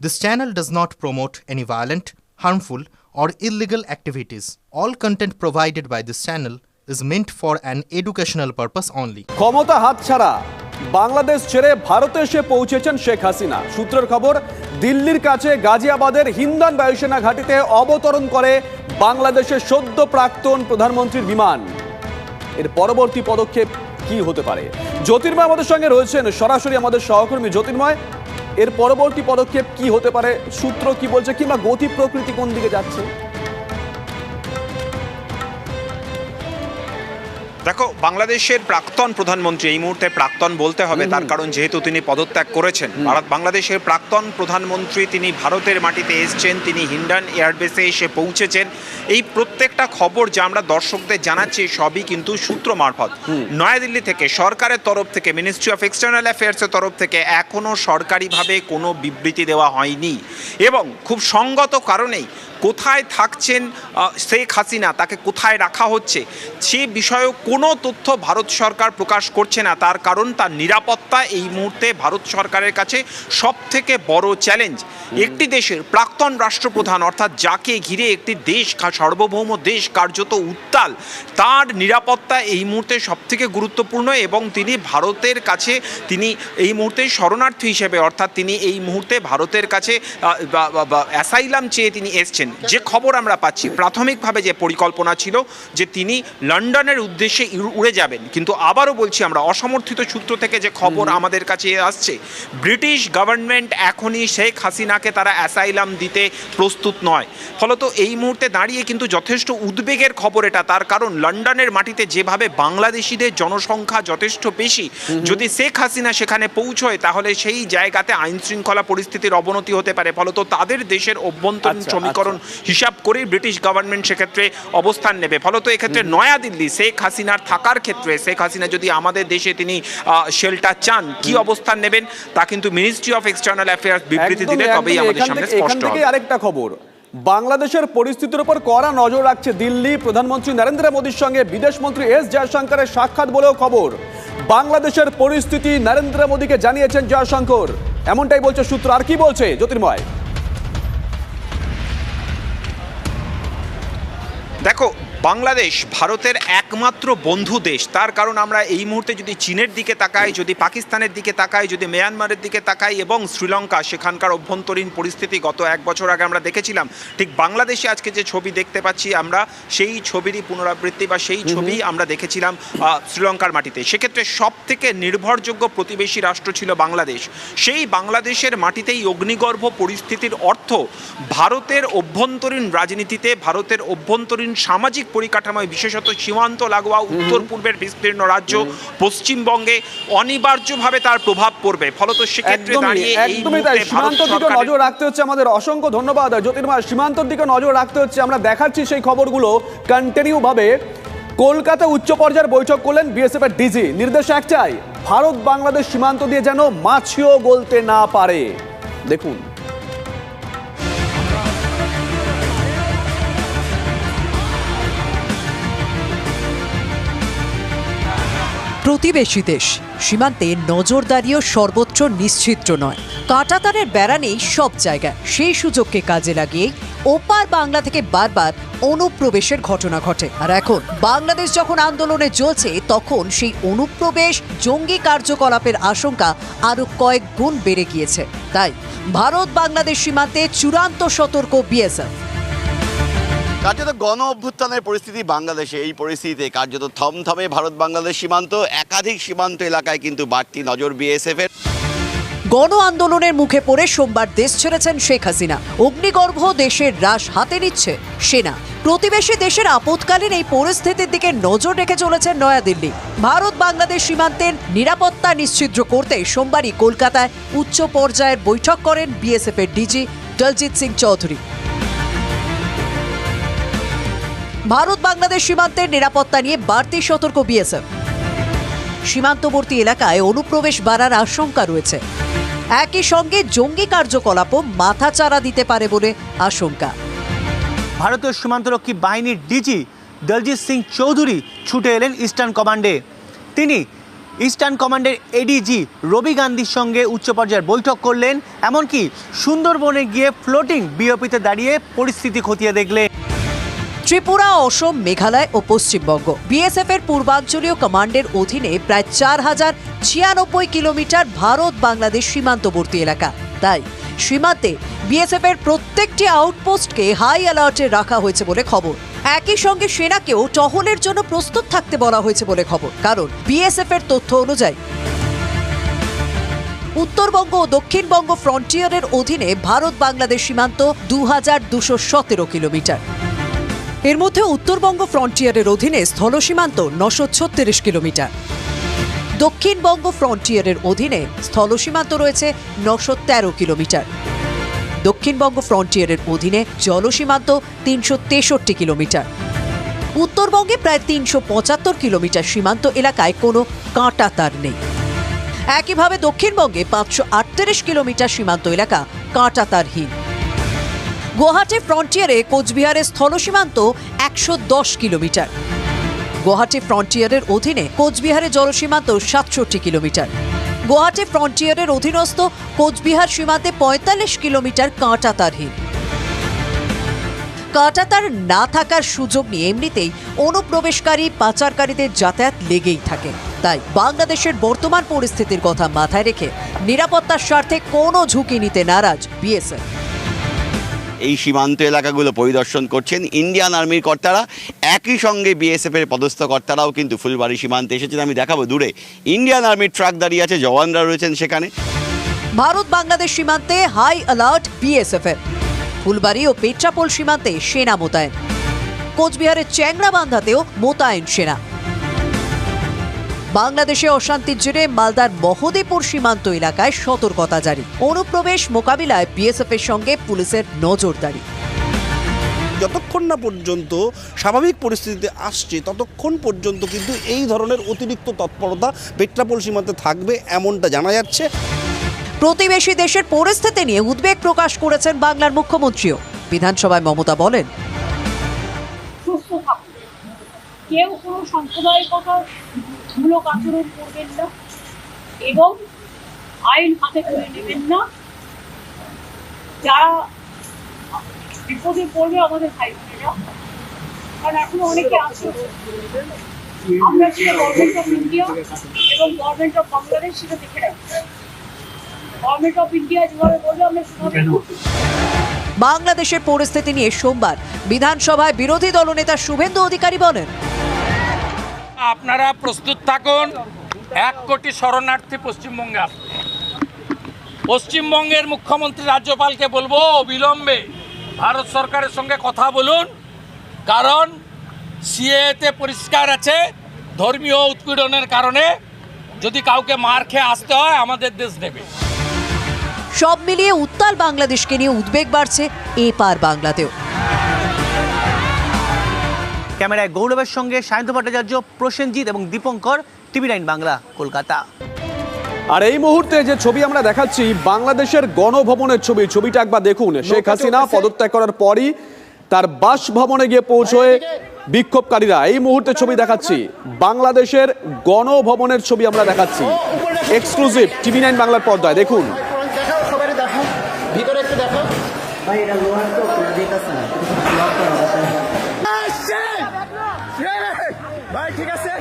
This channel does not promote any violent, harmful, or illegal activities. All content provided by this channel is meant for an educational purpose only. ক্ষমতা বাংলাদেশ ছেড়ে ভারতে এসে পৌঁছেছেন শেখ হাসিনা সূত্রের খবর দিল্লির কাছে গাজিয়াবাদের হিন্দান বায়ুসেনা ঘাঁটিতে অবতরণ করে বাংলাদেশের সদ্য প্রাক্তন প্রধানমন্ত্রীর বিমান এর পরবর্তী পদক্ষেপ কি হতে পারে জ্যোতির্ময় আমাদের সঙ্গে রয়েছেন সরাসরি আমাদের সহকর্মী জ্যোতির্ময় এর পরবর্তী পদক্ষেপ কি হতে পারে? সূত্র কি বলছে? কিংবা গতি প্রকৃতি কোন দিকে যাচ্ছে? দেখো বাংলাদেশের প্রাক্তন প্রধানমন্ত্রী এই মুহূর্তে প্রাক্তন বলতে হবে তার কারণ যেহেতু তিনি পদত্যাগ করেছেন। ভারত বাংলাদেশের প্রাক্তন প্রধানমন্ত্রী তিনি ভারতের মাটিতে এসছেন তিনি হিন্ডান এয়ারবেসে এসে পৌঁছেছেন। এই প্রত্যেকটা খবর যা আমরা দর্শকদের জানাচ্ছি সবই কিন্তু সূত্র মারফত। নয়াদিল্লি থেকে সরকারের তরফ থেকে মিনিস্ট্রি অফ এক্সটার্নাল অ্যাফেয়ার্সের তরফ থেকে এখনও সরকারিভাবে কোনো বিবৃতি দেওয়া হয়নি। এবং খুব সঙ্গত কারণেই কোথায় থাকছেন শেখ হাসিনা তাকে কোথায় রাখা হচ্ছে সে বিষয়েও কোনো তথ্য ভারত সরকার প্রকাশ করছে না। তার কারণ তার নিরাপত্তা এই মুহূর্তে ভারত সরকারের কাছে সব থেকে বড় চ্যালেঞ্জ। একটি দেশের প্রাক্তন রাষ্ট্রপ্রধান অর্থাৎ যাকে ঘিরে একটি দেশ সার্বভৌম দেশ কার্যত উত্তাল তার নিরাপত্তা এই মুহূর্তে সব থেকে গুরুত্বপূর্ণ এবং তিনি ভারতের কাছে তিনি এই মুহূর্তে শরণার্থী হিসেবে অর্থাৎ তিনি এই মুহূর্তে ভারতের কাছে অ্যাসাইলাম চেয়ে তিনি এসছেন। যে খবর আমরা পাচ্ছি প্রাথমিকভাবে যে পরিকল্পনা ছিল যে তিনি লন্ডনের উদ্দেশ্যে উড়ে যাবেন। কিন্তু আবারও বলছি আমরা অসমর্থিত সূত্র থেকে যে খবর আমাদের কাছে আসছে ব্রিটিশ গভর্নমেন্ট এখনই শেখ হাসিনাকে তারা অ্যাসাইলাম দিতে প্রস্তুত নয়। ফলত এই মুহূর্তে দাঁড়িয়ে কিন্তু যথেষ্ট উদ্বেগের খবর এটা। তার কারণ লন্ডনের মাটিতে যেভাবে বাংলাদেশিদের জনসংখ্যা যথেষ্ট বেশি যদি শেখ হাসিনা সেখানে পৌঁছয় তাহলে সেই জায়গাতে আইন শৃঙ্খলা পরিস্থিতির অবনতি হতে পারে। ফলত তাদের দেশের অভ্যন্তরীণ আচ্ছা, সমীকরণ হিসাব করেই ব্রিটিশ গভর্নমেন্ট সেক্ষেত্রে অবস্থান নেবে। ফলত এক্ষেত্রে নয়াদিল্লি শেখ হাসিনার থাকার ক্ষেত্রে শেখ হাসিনা যদি আমাদের দেশে তিনি শেল্টার চান কি অবস্থান নেবেন তা কিন্তু মিনিস্ট্রি অফ এক্সটার্নাল অ্যাফেয়ার্স বিবৃতি দিলে তবেই আমাদের সামনে স্পষ্ট হবে। আরেকটা খবর। বাংলাদেশের পরিস্থিতির উপর কড়া নজর রাখছে দিল্লি প্রধানমন্ত্রী নরেন্দ্র মোদীর সঙ্গে বিদেশ মন্ত্রী এস জয়শঙ্করের সাক্ষাৎ বলেও খবর। বাংলাদেশের পরিস্থিতি নরেন্দ্র মোদীকে জানিয়েছেন জয়শঙ্কর। এমনটাই বলছে সূত্র। আর কি বলছে জ্যোতির্ময়? দেখো বাংলাদেশ ভারতের একমাত্র বন্ধু দেশ। তার কারণ আমরা এই মুহূর্তে যদি চীনের দিকে তাকাই যদি পাকিস্তানের দিকে তাকাই যদি মিয়ানমারের দিকে তাকাই এবং শ্রীলঙ্কা সেখানকার অভ্যন্তরীণ পরিস্থিতি গত এক বছর আগে আমরা দেখেছিলাম। ঠিক বাংলাদেশে আজকে যে ছবি দেখতে পাচ্ছি আমরা সেই ছবিরই পুনরাবৃত্তি বা সেই ছবি আমরা দেখেছিলাম শ্রীলঙ্কার মাটিতে। সেক্ষেত্রে সব থেকে নির্ভরযোগ্য প্রতিবেশী রাষ্ট্র ছিল বাংলাদেশ। সেই বাংলাদেশের মাটিতেই অগ্নিগর্ভ পরিস্থিতির অর্থ ভারতের অভ্যন্তরীণ রাজনীতিতে ভারতের অভ্যন্তরীণ সামাজিক পরিকাঠামোয় বিশেষত সীমান্ত লাগোয়া উত্তর পূর্বের বিস্তীর্ণ রাজ্য পশ্চিমবঙ্গে অনিবার্যভাবে তার প্রভাব পড়বে। ফলত সেক্ষেত্রে দাঁড়িয়ে একদমই তাই। সীমান্তর দিকে নজর রাখতে হচ্ছে আমাদের। অসংখ্য ধন্যবাদ জ্যোতির্ময়। সীমান্তর দিকে নজর রাখতে হচ্ছে। আমরা দেখাচ্ছি সেই খবরগুলো কন্টিনিউ ভাবে কলকাতা উচ্চ পর্যায়ের বৈঠক করলেন বিএসএফ এর ডিজি নির্দেশ একটাই ভারত বাংলাদেশ সীমান্ত দিয়ে যেন মাছিও গলতে না পারে। দেখুন। প্রতিবেশী দেশ। সীমান্তে নজরদারিও সর্বোচ্চ নিশ্চিত্র নয়। কাঁটাতারের বেড়া নেই সব জায়গায়। সেই সুযোগকে কাজে লাগিয়ে ওপার বাংলা থেকে বারবার অনুপ্রবেশের ঘটনা ঘটে। আর এখন, বাংলাদেশ যখন আন্দোলনে জ্বলছে, তখন সেই অনুপ্রবেশ, জঙ্গি কার্যকলাপের আশঙ্কা আরও কয়েক গুণ বেড়ে গিয়েছে। তাই ভারত বাংলাদেশ সীমান্তে চূড়ান্ত সতর্ক বিএসএফ। কার্যত গণ অভ্যুত্থানের পরিস্থিতি বাংলাদেশে। এই পরিস্থিতিতে কার্যত থমথমে ভারত বাংলাদেশ সীমান্ত, একাধিক সীমান্ত এলাকায় কিন্তু বাড়তি নজর বিএসএফ এর। গণ আন্দোলনের মুখে পড়ে সোমবার দেশ ছেড়েছেন শেখ হাসিনা। অগ্নিগর্ভ দেশের রাশ হাতে নিচ্ছে সেনা। প্রতিবেশী দেশের আপৎকালীন এই পরিস্থিতির দিকে নজর রেখে চলেছেন নয়াদিল্লি। ভারত বাংলাদেশ সীমান্তের নিরাপত্তা নিশ্চিত করতে সোমবারই কলকাতায় উচ্চ পর্যায়ের বৈঠক করেন বিএসএফ এর ডিজি দলজিৎ সিং চৌধুরী। ভারত বাংলাদেশ সীমান্তের নিরাপত্তা নিয়ে বাড়তি সতর্ক বিএসএফ। সীমান্তবর্তী এলাকায় অনুপ্রবেশ বাড়ার আশঙ্কা রয়েছে। একই সঙ্গে জঙ্গি কার্যকলাপও মাথাচাড়া দিতে পারে বলে আশঙ্কা। ভারতীয় সীমান্তরক্ষী বাহিনীর ডিজি দলজিৎ সিং চৌধুরী ছুটে এলেন ইস্টার্ন কমান্ডে। তিনি ইস্টার্ন কমান্ডের এডিজি রবি গান্ধীর সঙ্গে উচ্চ পর্যায়ের বৈঠক করলেন, এমনকি সুন্দরবনে গিয়ে ফ্লোটিং বিওপিতে দাঁড়িয়ে পরিস্থিতি খতিয়ে দেখলেন। ত্রিপুরা, অসম, মেঘালয় ও পশ্চিমবঙ্গ। বিএসএফ এর পূর্বাঞ্চলীয় কমান্ডের অধীনে প্রায় চার হাজার ছিয়ানব্বই কিলোমিটার ভারত বাংলাদেশ সীমান্তবর্তী এলাকা। তাই সীমান্তে বিএসএফ এর প্রত্যেকটি আউটপোস্টকে হাই অ্যালার্টে রাখা হয়েছে বলে খবর। একই সঙ্গে সেনাকেও টহলের জন্য প্রস্তুত থাকতে বলা হয়েছে বলে খবর। কারণ বিএসএফ এর তথ্য অনুযায়ী উত্তরবঙ্গ ও দক্ষিণবঙ্গ ফ্রন্টিয়ারের অধীনে ভারত বাংলাদেশ সীমান্ত দু কিলোমিটার। এর মধ্যে উত্তরবঙ্গ ফ্রন্টিয়ারের অধীনে স্থল সীমান্ত নশো ছত্রিশ কিলোমিটার। দক্ষিণবঙ্গ ফ্রন্টিয়ারের অধীনে স্থল সীমান্ত রয়েছে নশো তেরো কিলোমিটার। দক্ষিণবঙ্গ ফ্রন্টিয়ারের অধীনে জল সীমান্ত তিনশো তেষট্টি কিলোমিটার। উত্তরবঙ্গে প্রায় তিনশো পঁচাত্তর কিলোমিটার সীমান্ত এলাকায় কোনো কাঁটা তার নেই। একইভাবে দক্ষিণবঙ্গে পাঁচশো আটত্রিশ কিলোমিটার সীমান্ত এলাকা কাঁটা তারহীন। গুয়াহাটি ফ্রন্টিয়ারে কোচবিহারের স্থল সীমান্ত একশো দশ কিলোমিটার। গুয়াহাটি ফ্রন্টিয়ারের অধীনে কোচবিহারের জলসীমান্ত সাতষট্টি কিলোমিটার। গুয়াহাটি ফ্রন্টিয়ারের অধীনস্থ কোচবিহার সীমান্তে পঁয়তাল্লিশ কিলোমিটার কাঁটা তারহীন কাঁটাতার না থাকার সুযোগ নিয়ে এমনিতেই অনুপ্রবেশকারী পাচারকারীদের যাতায়াত লেগেই থাকে। তাই বাংলাদেশের বর্তমান পরিস্থিতির কথা মাথায় রেখে নিরাপত্তার স্বার্থে কোনো ঝুঁকি নিতে নারাজ বিএসএফ। এই সীমান্ত এলাকাগুলো পরিদর্শন করছেন ইন্ডিয়ান আর্মির কর্তারা। একই সঙ্গে বিএসএফ এর পদস্থ কর্তারাও কিন্তু ফুলবাড়ি সীমান্তে এসেছেন। আমি দেখাবো দূরে। ইন্ডিয়ান আর্মির ট্রাক দাঁড়িয়ে আছে, জওয়ানরা রয়েছেন সেখানে। ভারত বাংলাদেশ সীমান্তে হাই অ্যালার্ট বিএসএফ এর। ফুলবাড়ি ও পেট্রাপোল সীমান্তে সেনা মোতায়েন। কোচবিহারের চ্যাংরা বান্ধাতেও মোতায়েন সেনা। বাংলাদেশে অশান্তির জেরে মালদার মহদেপুর সীমান্ত এলাকায় সতর্কতা জারি। অনুপ্রবেশ মোকাবিলায় বিএসএফ এর সঙ্গে পুলিশের নজরদারি। যতক্ষণ না পর্যন্ত স্বাভাবিক পরিস্থিতিতে আসছে ততক্ষণ পর্যন্ত কিন্তু এই ধরনের অতিরিক্ত তৎপরতা পেট্রাপোল সীমান্তে থাকবে এমনটা জানা যাচ্ছে। প্রতিবেশী দেশের পরিস্থিতি নিয়ে উদ্বেগ প্রকাশ করেছেন বাংলার মুখ্যমন্ত্রীও। বিধানসভায় মমতা বলেন কেউ কোনো সাম্প্রদায়িকতা মূলক আচরণ করবেন না এবং আইন হাতে তুলে নেবেন না। যারা বিপদে পড়বে আমাদের ভাই বোনেরা কারণ এখন অনেকে আছে। আমরা সেটা গভর্নমেন্ট অফ ইন্ডিয়া এবং গভর্নমেন্ট অফ বাংলাদেশ সেটা দেখে রাখব গভর্নমেন্ট অফ ইন্ডিয়া যেভাবে বলবে আমরা সেভাবে বাংলাদেশের পরিস্থিতি নিয়ে সোমবার বিধানসভায় বিরোধী দলনেতা শুভেন্দু অধিকারী বলেন আপনারা প্রস্তুত থাকুন। এক কোটি শরণার্থী পশ্চিমবঙ্গে আসবে। পশ্চিমবঙ্গের মুখ্যমন্ত্রী রাজ্যপালকে বলব, অবিলম্বে ভারত সরকারের সঙ্গে কথা বলুন। কারণ সিএতে পরিষ্কার আছে, ধর্মীয় উৎপীড়নের কারণে যদি কাউকে মার খেয়ে আসতে হয়, আমাদের দেশ নেবে সব মিলিয়ে উত্তাল বাংলাদেশকে নিয়ে উদ্বেগ বাড়ছে এপার বাংলাতেও। ক্যামেরায় গৌরবের সঙ্গে সায়ন্ত ভট্টাচার্য প্রসেনজিৎ এবং দীপঙ্কর টিভি নাইন বাংলা কলকাতা। আর এই মুহূর্তে যে ছবি আমরা দেখাচ্ছি বাংলাদেশের গণভবনের ছবি। ছবিটা একবার দেখুন। শেখ হাসিনা পদত্যাগ করার পরই তার বাসভবনে গিয়ে পৌঁছয়ে বিক্ষোভকারীরা। এই মুহূর্তে ছবি দেখাচ্ছি। বাংলাদেশের গণভবনের ছবি আমরা দেখাচ্ছি। এক্সক্লুসিভ টিভি নাইন বাংলার পর্দায়। দেখুন। ভাই এটা লোহার ঠিক আছে?